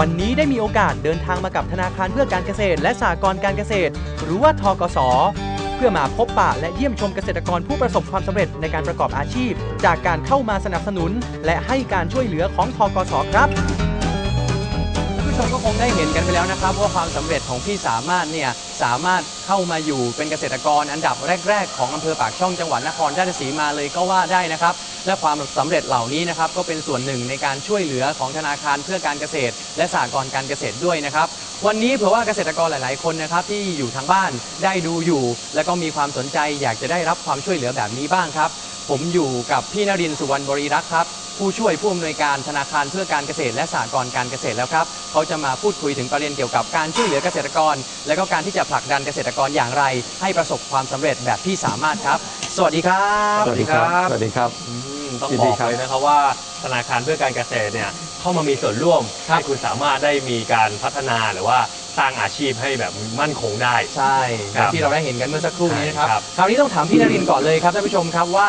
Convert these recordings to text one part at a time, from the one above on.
วันนี้ได้มีโอกาสเดินทางมากับธนาคารเพื่อการเกษตร และสหกรณ์การเกษตร หรือว่าทกส เพื่อมาพบปะและเยี่ยมชมเกษตรกรผู้ประสบความสำเร็จในการประกอบอาชีพ จากการเข้ามาสนับสนุน และให้การช่วยเหลือของทกสครับ ก็คงได้เห็นกันไปแล้วนะครับ ว่าความสำเร็จของพี่สามารถเนี่ยสามารถเข้ามาอยู่เป็นเกษตรกรอันดับแรก ๆ ของอำเภอปากช่องจังหวัดนครราชสีมาเลยก็ว่าได้นะครับ และความสำเร็จเหล่านี้นะครับก็เป็นส่วนหนึ่งในการช่วยเหลือของธนาคารเพื่อการเกษตร และสหกรณ์การเกษตรด้วยนะครับ วันนี้เผื่อว่าเกษตรกรหลาย ๆ คนนะครับที่อยู่ทางบ้านได้ดูอยู่ และก็มีความสนใจอยากจะได้รับความช่วยเหลือแบบนี้บ้างครับ ผมอยู่กับพี่นรินทร์สุวรรณบริรักษ์ครับ ผู้ช่วยผู้อำนวยการธนาคารเพื่อการเกษตรและสหกรณ์การเกษตรแล้วครับเขาจะมาพูดคุยถึงประเด็นเกี่ยวกับการช่วยเหลือเกษตรกร และก็การที่จะผลักดันเกษตรกรอย่างไร ให้ประสบความสำเร็จแบบที่สามารถครับ สวัสดีครับ สวัสดีครับ สวัสดีครับอืมต้องยินบดีอกครับ เลยนะครับว่าธนาคารเพื่อการเกษตรเนี่ยเข้ามามีส่วนร่วมครับให้คุณสามารถได้มีการพัฒนาหรือว่าสร้างอาชีพให้แบบมั่นคงได้ ใช่แบครับบที่เราได้เห็นกันเมื่อสักครู่นี้นะครับครับ คราวนี้ต้องถามพี่นรินทร์ก่อนเลยครับท่านผู้ชมครับว่า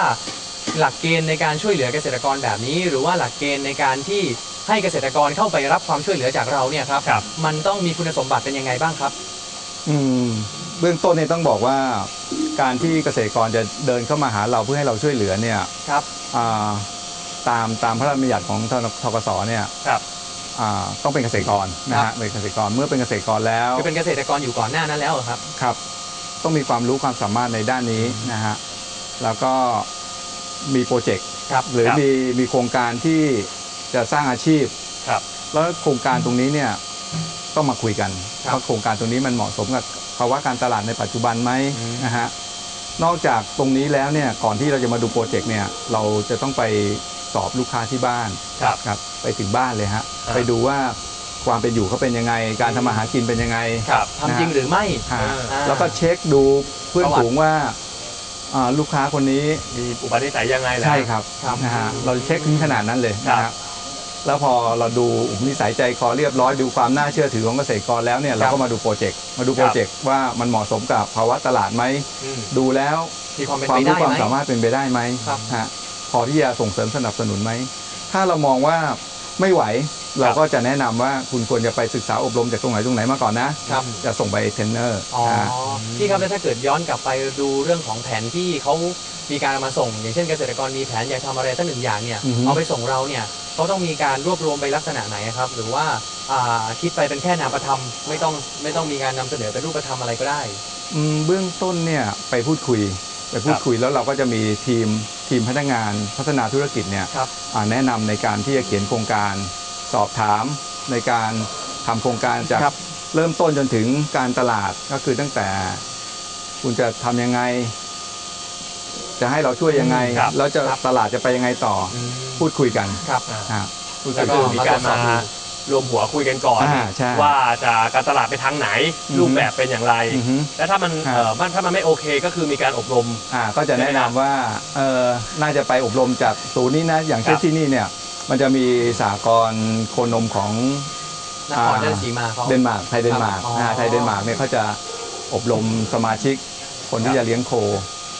หลักเกณฑ์ในการช่วยเหลือเกษตรกรแบบนี้ หรือว่าหลักเกณฑ์ในการที่ให้เกษตรกรเข้าไปรับความช่วยเหลือจากเราเนี่ยครับ ครับ มันต้องมีคุณสมบัติเป็นยังไงบ้างครับ อืมเบื้องต้นเนี่ยต้องบอกว่าการที่เกษตรกรจะเดินเข้ามาหาเราเพื่อให้เราช่วยเหลือเนี่ยครับ อ่าตามตามพระราชบัญญัติของททกสเนี่ยครับ อ่าต้องเป็นเกษตรกรนะครัฮะบ เป็นเกษตรกรเมื่อเป็นเกษตรกรแล้วคือเป็นเกษตรกรอยู่ก่อนหน้านั้นแล้วเหรอครับ ครับ ต้องมีความรู้ความสามารถในด้านนี้นะฮะแล้วก็ มีโปรเจกต์ครับหรือครับมีมีโครงการที่จะสร้างอาชีพครับ แล้วโครงการตรงนี้เนี่ยต้องมาคุยกันครับว่าโครงการตรงนี้มันเหมาะสมกับภาวะการตลาดในปัจจุบันไหมอืมนะฮะนอกจากตรงนี้แล้วเนี่ยก่อนที่เราจะมาดูโปรเจกต์เนี่ยเราจะต้องไปสอบลูกค้าที่บ้านครับครับไปถึงบ้านเลยฮะอ่าไปดูว่าความเป็นอยู่เขาเป็นยังไง การทำมาหากินเป็นยังไงครับทำจริงหรือไม่ฮะอ่าแล้วก็เช็คดูเพื่อนประวัติฝูงว่า อ่าลูกค้าคนนี้มีอุปนิสัยยังไงล่ะ ใช่ครับครับนะฮะเราเช็คถึงขนาดนั้นเลยนะครัฮะบ แล้วพอเราดูอุปนิสัยใจคอเรียบร้อยดูความน่าเชื่อถือของเกษตรกรแล้วเนี่ยเราก็มาดูโปรเจกต์มาดูโปรเจกต์ว่ามันเหมาะสมกับภาวะตลาดไหมอืมดูแล้วมีความเป็นความไปรู้ได้ความไหม สามารถเป็นไปได้ไหมครับ ฮะพอที่จะส่งเสริมสนับสนุนไหมถ้าเรามองว่าไม่ไหว เราก็จะแนะนำว่าคุณควรจะไปศึกษาอบรมจากตรงไหนตรงไหนมาก่อนนะครับ จะส่งไปเทรนเนอร์อ๋อนะฮะพี่ครับแล้วถ้าเกิดย้อนกลับไปดูเรื่องของแผนที่เขามีการเอามาส่ง อย่างเช่นเกษตรกรมีแผนอยากทำอะไรสักหนึ่งอย่างเนี่ยอือฮึเอาไปส่งเราเนี่ยเขาต้องมีการรวบรวมไปลักษณะไหนครับ หรือว่าอ่าคิดไปเป็นแค่นามธรรมไม่ต้องไม่ต้องมีการนำเสนอเป็นรูปธรรมอะไรก็ได้ อืมเบื้องต้นเนี่ยไปพูดคุย ไปพูดคุยแล้วเราก็จะมีทีมทีมพนักงานพัฒนาธุรกิจเนี่ยครับ อ่าแนะนำในการที่จะเขียนโครงการ สอบถามในการทำโครงการจากครับ เริ่มต้นจนถึงการตลาดก็คือตั้งแต่ คุณจะทำยังไง จะให้เราช่วยยังไง ครับแล้วจะครับ ตลาดจะไปยังไงต่ออืมพูดคุยกันครับ อ่าฮะพูดก็คุยคือกันมีการมาตรวจสอบมาดูรวมหัวคุยกันก่อนอ่าใช่ว่าจะการตลาดไปทางไหน อือฮึรูปแบบเป็นอย่างไร อือฮึและถ้ามันครับ เอ่อมันถ้ามันไม่โอเคก็คือมีการอบรม อ่าก็จะแนะนำว่าเออน่าจะไปอบรมจากศูนย์นี้นะ อย่างเช่นครับที่นี่เนี่ย มันจะมีสากรณ์โคนมของนครราชสีมาเขา เดนมาร์กไทยเดนมาร์กครับอ่าอ๋อไทยเดนมาร์กเนี่ยเขาจะอบรมสมาชิก คนที่ครับจะเลี้ยงโค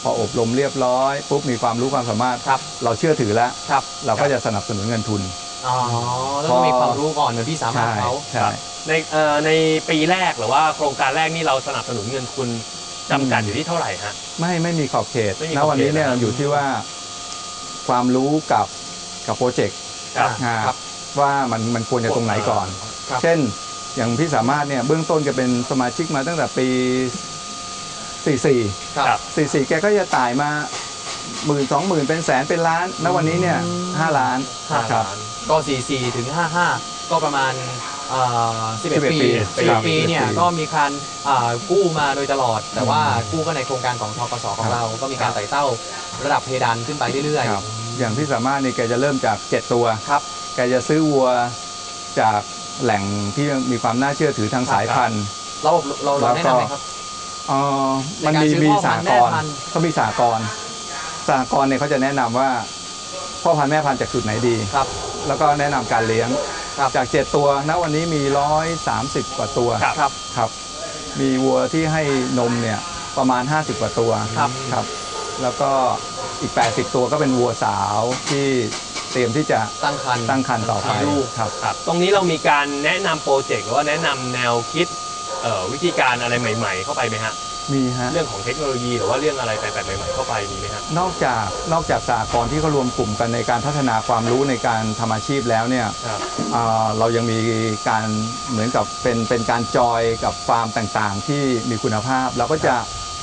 พออบรมเรียบร้อยปุ๊บมีความรู้ความสามารถ ครับเราเชื่อถือแล้ว ครับเราก็จะสนับสนุนเงินทุน อ๋อต้องมีความรู้ก่อนเหมือนพี่สามารถใช่เขาใช่ ครับในเอ่อในปีแรกหรือว่าโครงการแรกนี่เราสนับสนุนเงินทุนจำกัดอืมอยู่ที่เท่าไหร่ฮะ ไม่ไม่มีขอบเขตไม่มีณขอบเขตวันนี้เนี่ยนะครับอยู่ที่ว่า ความรู้กับกับโปรเจกต์ ครับอ่าครับว่ามันมันควรจะตรงไหนก่อน ครับ เช่นอย่างพี่สามารถเนี่ยเบื้องต้นแกเป็นสมาชิกมาตั้งแต่ปี 44 ครับครับ44 แกก็จะจ่ายมาหมื่นสองหมื่นเป็นแสนเป็นล้านณวันนี้เนี่ยอืมห้าล้านห้าครับก็ 44 ถึง 55 ก็ประมาณเอ่อ11 11ปี ปี11 ปีเนี่ย11ปี ก็มีการอ่ากู้มาโดยตลอด แต่ว่ากู้ก็ในโครงการของทกสของเรา ก็มีการไต่เต้าระดับเพดานขึ้นไปเรื่อยครับ อย่างพี่สามารถนี่แกจะเริ่มจาก 7 ตัวๆครับ แกจะซื้อวัวจากแหล่งที่มีความน่าเชื่อถือทางสายพันธุ์ เราเราเราแนะนำไหมครับ เอ่อมันในการมีซื้อมีพ่อพัสานธุ์กแม่รพันธุ์เขามีสากรสากรเนี่ยเขาจะแนะนำว่าพ่อพันธุ์แม่พันธุ์จากจุดไหนดี ครับ แล้วก็แนะนำการเลี้ยง ครับ จาก 7 ตัว ณ วันนี้มี 130 กว่าตัว ครับ ครับ ครับ มีวัวที่ให้นมเนี่ยประมาณ 50 กว่าตัว ครับ ครับ แล้วก็ อีก 80 ตัวก็เป็นวัวสาวที่เตรียมที่จะตั้งคันตั้งคันต่อไปมีลูกครับ ครับ ตรงนี้เรามีการแนะนำโปรเจกต์หรือว่าแนะนำแนวคิดเอ่อวิธีการอะไรใหม่ ๆ เข้าไปไหมฮะ มีฮะ เรื่องของเทคโนโลยีหรือว่าเรื่องอะไรแปลกๆใหม่ๆเข้าไปมีไหมฮะ นอกจากนอกจากสากลที่เขารวมกลุ่มกันในการพัฒนาความรู้ในการทำอาชีพแล้วเนี่ยครับอ่าเรายังมีการเหมือนกับเป็นเป็นการจอยกับฟาร์มต่างๆ ที่มีคุณภาพ เราก็จะ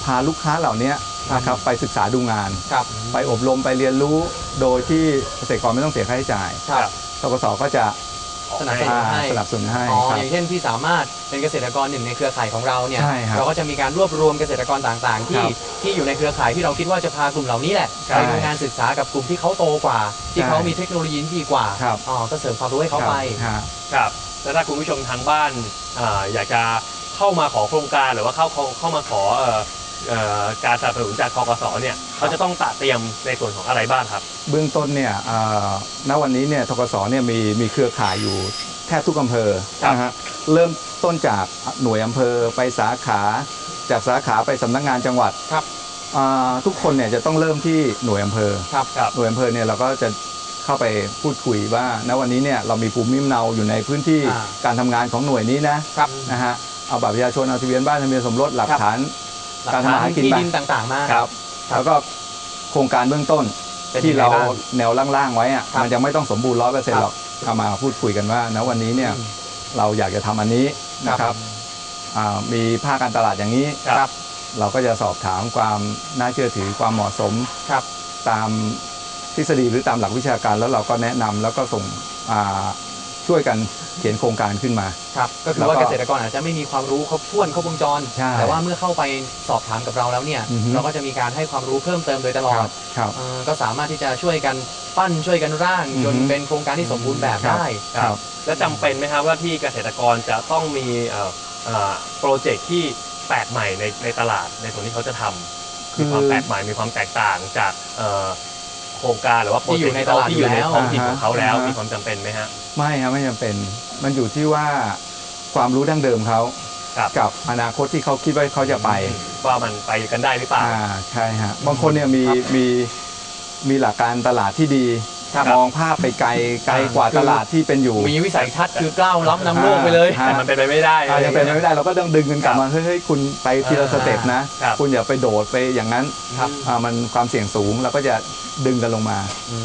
พาลูกค้าเหล่านี้ นะครับไปศึกษาดูงาน ครับไปอบรมไปเรียนรู้โดยที่เกษตรกรไม่ต้องเสียค่าใช้จ่ายครับทกสก็จะสนับสนุนอ่าให้สนับสนุนให้อ๋อครับอย่างเช่นพี่สามารถเป็นเกษตรกรหนึ่งในเครือข่ายของเราเนี่ยใช่ครับเราก็จะมีการรวบรวมเกษตรกรต่างๆ ที่ครับที่อยู่ในเครือข่ายที่เราคิดว่าจะพากลุ่มเหล่านี้แหละใช่ไปดูงานศึกษากับกลุ่มที่เขาโตกว่า ที่ใช่เขามีเทคโนโลยีที่ดีกว่าครับ อ๋อก็เสริมความรู้ให้เขาไป ครับครับแล้วถ้าคุณผู้ชมทางบ้านอ่าอยากจะเข้ามาขอโครงการหรือว่าเข้าเข้าเข้ามาขอเอ่อ เอ่อการสนับสนุนจากคกสเนี่ยเขาจะต้องตระเตรียมในส่วนของอะไรบ้างครับ เบื้องต้นเนี่ยเอ่อณวันนี้เนี่ยทกสเนี่ยมีมีเครือข่ายอยู่แทบทุกอำเภอครับ นะฮะเริ่มต้นจากหน่วยอำเภอไปสาขาจากสาขาไปสำนักงานจังหวัดครับ อ่าทุกคนเนี่ยจะต้องเริ่มที่หน่วยอำเภอ ครับครับ หน่วยอำเภอเนี่ยเราก็จะเข้าไปพูดคุยว่าณวันนี้เนี่ยเรามีภูมิลำเนาอยู่ในพื้นที่อ่า การทำงานของหน่วยนี้นะครับ นะฮะเอาบัตรประชาชนเอาทะเบียนบ้านทะเบียนสมรสหลักครับ ฐานหลั กการทำฐามาหานกินที่ไป ดินต่างๆมาครับครับ แล้วก็โครงการเบื้องต้นเป็นที่ยังไงเราบ้างแนวล่างๆไว้อะครับมันจะไม่ต้องสมบูรณ์ร้อยเปอร์เซ็นครัต์บหรอกเอามาพูดคุยกันว่าณวันนี้เนี่ยอืม เราอยากจะทำอันนี้นะคครัรับบอ่ามีภาคการตลาดอย่างนี้ ครับ เราก็จะสอบถามความน่าเชื่อถือความเหมาะสมครับ ตามทฤษฎีหรือตามหลักวิชาการแล้วเราก็แนะนำแล้วก็ส่งอ่า ช่วยกันเขียนโครงการขึ้นมา ครับก็คือแล้วก็ว่าเกษตรกรอาจจะไม่มีความรู้ครบถ้วนครบวงจร ใช่แต่ว่าเมื่อเข้าไปสอบถามกับเราแล้วเนี่ย อือฮึ เราก็จะมีการให้ความรู้เพิ่มเติมโดยตลอดครับ เอ่อก็สามารถที่จะช่วยกันปั้นช่วยกันร่างอือฮึ จนเป็นโครงการที่สมบูรณ์แบบครับได้ ครับ และจำเป็นไหมครับว่าที่เกษตรกรจะต้องมีเอ่อเอ่อโปรเจกต์ที่แปลกใหม่ในในตลาดในส่วนที่เขาจะทำคือมีความแปลกใหม่มีความแตกต่างจากเอ่อโครงการหรือว่าโปรเจกต์ที่อยู่ในตลาดที่อยู่ในอยู่แล้วท้องถิ่นของเขาแล้ว อ่าฮะ มีความจำเป็นไหมฮะ ไม่ครับไม่จำเป็น มันอยู่ที่ว่าความรู้ดั้งเดิมเขาครับกับอนาคตที่เขาคิดว่าเขาจะไปว่ามันไปกันได้หรือเปล่าอ่าใช่ฮะบางคนเนี่ยมีมีมีหลักการตลาดที่ดีครับมองภาพไปไกลไกลกว่าคือตลาดที่เป็นอยู่ มีวิสัยทัศน์คือก้าวล้ำนำโลกไปเลยอ่าแต่มันเป็นไปไม่ได้อ่ายังเป็นไปไม่ได้เราก็ต้องดึงกันกลับมาเฮ้ยเฮ้ยคุณไปทีละสเต็ปนะครับคุณอย่าไปโดดไปอย่างนั้นครับอ่ามันความเสี่ยงสูงเราก็จะ ดึงกันลงมา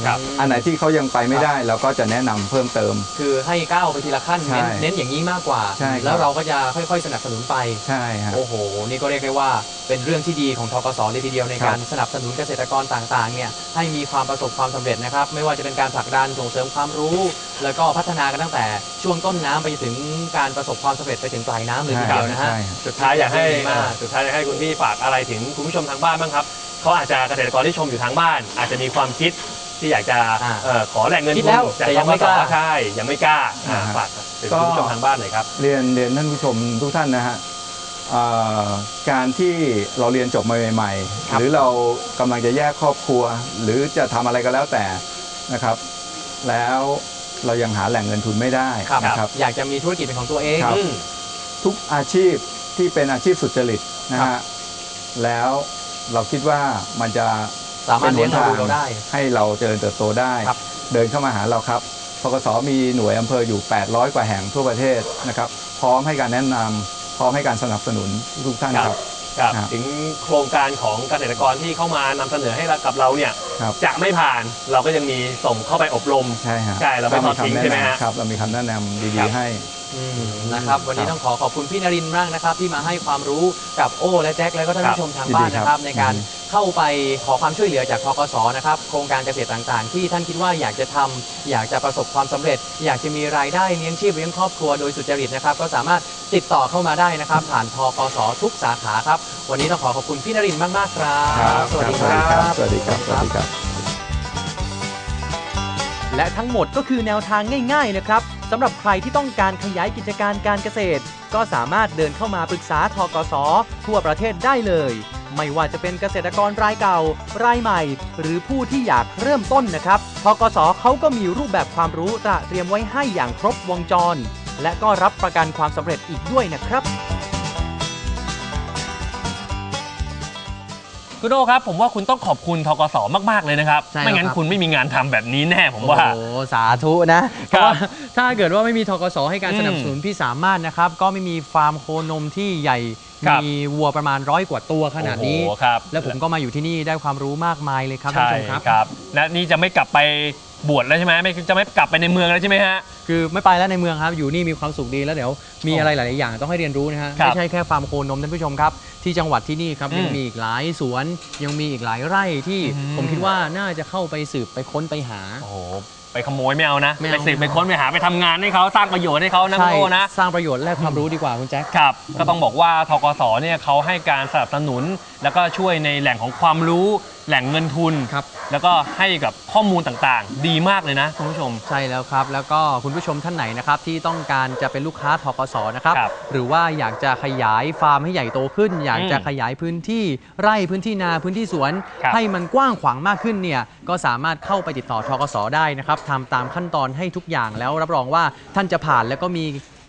ครับ อันไหนที่เขายังไปไม่ได้เราก็จะแนะนำเพิ่มเติม คือให้ก้าวไปทีละขั้นใช่เน้นเน้นอย่างนี้มากกว่า ใช่ครับ แล้วเราก็จะค่อยๆ สนับสนุนไป ใช่ฮะ โอ้โห นี่ก็เรียกได้ว่าเป็นเรื่องที่ดีของทกสเลยทีเดียวในครับการสนับสนุนเกษตรกรต่างๆเนี่ยให้มีความประสบความสำเร็จนะครับ ไม่ว่าจะเป็นการผลักดันส่งเสริมความรู้ แล้วก็พัฒนากันตั้งแต่ช่วงต้นน้ำไปถึงการประสบความสำเร็จไปถึงปลายน้ำเลยทีเดียวนะฮะ ใช่ฮะสุดท้ายอยากให้ดีมากสุดท้ายอยากให้คุณพี่ฝากอะไรถึงคุณผู้ชมทางบ้านบ้างครับ เขาอาจจะเกษตรกรที่ชมอยู่ทางบ้าน อาจจะมีความคิดที่อยากจะอ่าเอ่อขอแหล่งเงินคิทุดแล้วนจากแต่ยังไม่ธกล้าใช่ยังไม่กล้าอ่าอ่าฝากถึงก็คุณผู้ชมทางบ้านหน่อยครับ เรียนเรียนท่านผู้ชมทุกท่านนะฮะเอ่อการที่เราเรียนจบมาใหม่ครับๆหรือเรากำลังจะแยกครอบครัว หรือจะทำอะไรก็แล้วแต่นะครับ แล้วเรายังหาแหล่งเงินทุนไม่ได้ครับนะครับ อยากจะมีธุรกิจเป็นของตัวเอง ครับ อืม ทุกอาชีพที่เป็นอาชีพสุจริตนะครัฮะบ แล้ว เราคิดว่ามันจะสามารถป็เลี้ยงหนเราทดูเราได้ ให้เราเจริญเติบโตได้ครับเดินเข้ามาหาเราครับพกสมีหน่วยอำเภออยู่ 800 กว่าแห่งทั่วประเทศนะครับ พร้อมให้การแนะนำพร้อมให้การสนับสนุนทุกท่านครับครับครับถึงโครงการของเกษตรกรที่เข้ามานำเสนอให้กับเราเนี่ยครับจะไม่ผ่านเราก็ยังมีส่งเข้าไปอบรมใช่ฮะใช่เราไม่ทอดทิ้งใช่ไหมฮะครับเรามีคำแนะนำครัดีบๆให้ อืมนะครับ วันนี้ต้องขอขอบคุณพี่นรินทร์มากนะครับ ที่มาให้ความรู้กับโอ้และแจ็คแล้วก็ท่านผู้ชมทางบ้านยินดีครับนะครับ ในการอืมเข้าไปขอความช่วยเหลือจากทกสนะครับ โครงการเกษตรต่างๆ ที่ท่านคิดว่าอยากจะทำอยากจะประสบความสำเร็จ อยากจะมีรายได้เลี้ยงชีพเลี้ยงครอบครัวโดยสุจริตนะครับ ก็สามารถติดต่อเข้ามาได้นะครับ ผ่านทกสทุกสาขาครับ วันนี้ต้องขอขอบคุณพี่นรินทร์มากๆครับ สวัสดีครับ สวัสดีครับ สวัสดีครับ และทั้งหมดก็คือแนวทางง่าย ๆ นะครับ สำหรับใครที่ต้องการขยายกิจการการเกษตร ก็สามารถเดินเข้ามาปรึกษาทกสทั่วประเทศได้เลย ไม่ว่าจะเป็นเกษตรกรรายเก่า รายใหม่ หรือผู้ที่อยากเริ่มต้นนะครับทกสเขาก็มีรูปแบบความรู้ตระเตรียมไว้ให้อย่างครบวงจร และก็รับประกันความสำเร็จอีกด้วยนะครับ คุณโอครับผมว่าคุณต้องขอบคุณทกสมากๆเลยนะครับใช่ไม่งั้นครับคุณไม่มีงานทำแบบนี้แน่ผมว่า โอ้โหสาธุนะเพครับราะว่าถ้าเกิดว่าไม่มีทกสให้การอืมสนับสนุนพี่สามารถนะครับ ก็ไม่มีฟาร์มโคนมที่ใหญ่ ครับมีวัวประมาณร้อยกว่าตัวขนาดนี้ โอ้โหครับ แล้วผมก็มาอยู่ที่นี่ได้ความรู้มากมายเลยครับท่านใช่ผู้ชมครับ ครับและนี่จะไม่กลับไปบวชแล้วใช่ไหมไม่จะไม่กลับไปในเมืองแล้วใช่ไหมฮะ คือไม่ไปแล้วในเมืองครับ อยู่นี่มีความสุขดีแล้วเดี๋ยวมีโอ้อะไรหลาย ๆ อย่างต้องให้เรียนรู้นะฮะครับไม่ใช่แค่ฟาร์มโคนมท่านผู้ชมครับ ที่จังหวัดที่นี่ครับอืมยังมีอีกหลายสวน ยังมีอีกหลายไร่ที่อืม ผมคิดว่าน่าจะเข้าไปสืบไปค้นไปหา โอ้โห ไปขโมยไม่เอานะไม่ไปเอาสืบไปค้นไปหาไปทำงานให้เขาสร้างประโยชน์ให้เขานะคุณใช่โอนะ สร้างประโยชน์และความรู้ดีกว่าคุณแจ็ค ครับ ก็ต้องบอกว่าทกสเนี่ยเขาให้การสนับสนุน แล้วก็ช่วยในแหล่งของความรู้ แหล่งเงินทุน ครับ แล้วก็ให้กับข้อมูลต่างๆ ดีมากเลยนะคุณผู้ชม ใช่แล้วครับ แล้วก็คุณผู้ชมท่านไหนนะครับที่ต้องการจะเป็นลูกค้าทกสนะครับ ครับหรือว่าอยากจะขยายฟาร์มให้ใหญ่โตขึ้น อยากจะอืมขยายพื้นที่ไร่พื้นที่นาพื้นที่สวน ครับให้มันกว้างขวางมากขึ้นเนี่ยก็สามารถเข้าไปติดต่อทกสได้นะครับทำตามขั้นตอนให้ทุกอย่างแล้วรับรองว่าท่านจะผ่านแล้วก็มี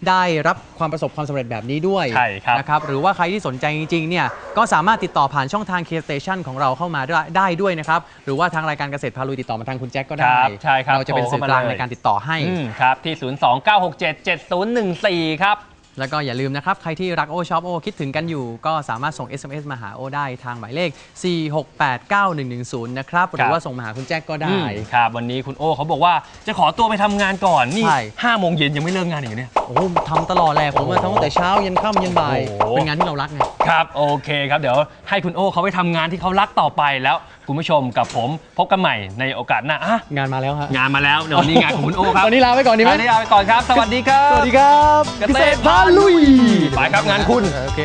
ได้รับความประสบความสำเร็จแบบนี้ด้วยใช่ครับ นะครับหรือว่าใครที่สนใจจริงๆเนี่ยก็สามารถติดต่อผ่านช่องทาง K Station ของเราเข้ามาได้ได้ด้วยนะครับหรือว่าทางรายการเกษตรพาลุยติดต่อมาทางคุณแจ็คก็คได้รับใช่ครับเราจะเป็นโทรสื่เข้าอกลางมาเลย ในการติดต่อให้ อืมครับ ที่ 029677014 ครับ แล้วก็อย่าลืมนะครับ ใครที่รักโอชอบโอคิดถึงกันอยู่ ก็สามารถส่ง SMS มาหาโอได้ทางหมายเลข 4689110 นะครับ หรือว่าส่งมาหาคุณแจ็คก็ได้อืมครับ วันนี้คุณโอเขาบอกว่าจะขอตัวไปทำงานก่อน นี่ใช่ ห้าโมงเย็นยังไม่เลิกงานอีกเนี่ย โอ้โหทำตลอดแหละผมว่าทำตั้งแต่เช้ายันค่ำยันบ่าย โอ้โห เป็นงานที่เรารักไง ครับ โอเคครับ เดี๋ยวให้คุณโอเขาไปทำงานที่เขารักต่อไปแล้ว คุณผู้ชมกับผมพบกันใหม่ในโอกาสหน้าอะงานมาแล้วฮะงานมาแล้วเดี๋ยววันนี้งานของคุณโอครับวันนี้ลาไปก่อนดีไหมวันนี้ลาไปก่อนครับ สวัสดีครับสวัสดีครับเกษตรพาลุยไปครับงานคุณโอเค